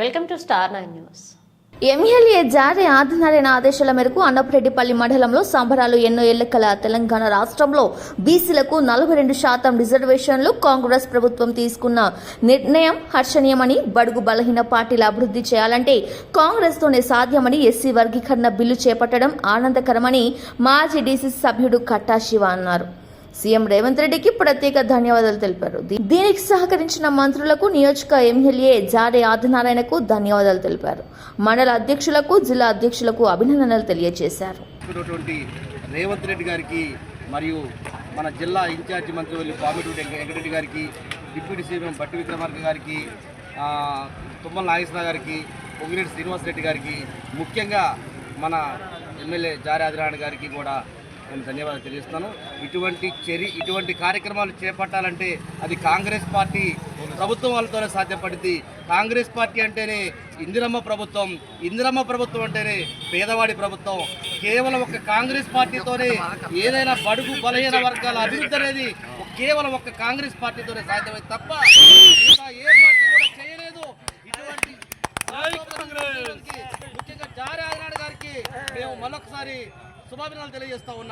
Welcome to star nine news MLA జారీ ఆదినారాయణ ఆదేశాల మేరకు అన్నపరెడ్డిపల్లి మండలంలో సంబరాలు ఎన్నో ఏళ్ళకల తెలంగాణ రాష్ట్రంలో బీసీలకు నలభై రెండు శాతం రిజర్వేషన్లు కాంగ్రెస్ ప్రభుత్వం తీసుకున్న నిర్ణయం హర్షణీయమని బడుగు బలహీన పార్టీల అభివృద్ధి చేయాలంటే కాంగ్రెస్తోనే సాధ్యమని ఎస్సీ వర్గీకరణ బిల్లు చేపట్టడం ఆనందకరమని మాజీ డీసీసీ సభ్యుడు కట్టా శివ అన్నారు. సీఎం రేవంత్ రెడ్డికి ప్రత్యేక ధన్యవాదాలు తెలిపారు. దీ- దీనికి సహకరించిన మంత్రులకు నియోజక ఎమ్మెల్యే జాడే ఆదినారాయణకు ధన్యవాదాలు తెలిపారు. మండల అధ్యక్షులకు జిల్లా అధ్యక్షులకు అభినందనలు తెలియజేశారు. రేవంత్ రెడ్డి గారికి మరియు మన జిల్లా ఇన్ఛార్జి మంత్రి పామిరెడ్డి వెంకటరెడ్డి గారికి డిప్యూటీ సీఎం బట్టి విక్రమార్క గారికి తుమ్మల నాగేశ్వర గారికి పొంగిరెడ్డి శ్రీనివాసరెడ్డి గారికి ముఖ్యంగా మన ఎమ్మెల్యే జారే ఆదినారాయణ గారికి కూడా నేను ధన్యవాదాలు తెలియజేస్తున్నాను. ఇటువంటి చర్య ఇటువంటి కార్యక్రమాలు చేపట్టాలంటే అది కాంగ్రెస్ పార్టీ ప్రభుత్వం వాళ్ళతోనే సాధ్యపడింది. కాంగ్రెస్ పార్టీ అంటేనే ఇందిరమ్మ ప్రభుత్వం ఇందిరమ్మ ప్రభుత్వం అంటేనే పేదవాడి ప్రభుత్వం. కేవలం ఒక కాంగ్రెస్ పార్టీతోనే ఏదైనా బడుగు బలహీన వర్గాల అభివృద్ధి అనేది కేవలం ఒక కాంగ్రెస్ పార్టీతోనే సాధ్యమైంది తప్ప మిగతా ఏ పార్టీ కూడా చేయలేదు. ఇటువంటి ముఖ్యంగా జారీ ఆదినాడు గారికి మేము మరొకసారి శుభాభినందనలు తెలియజేస్తా ఉన్నాం.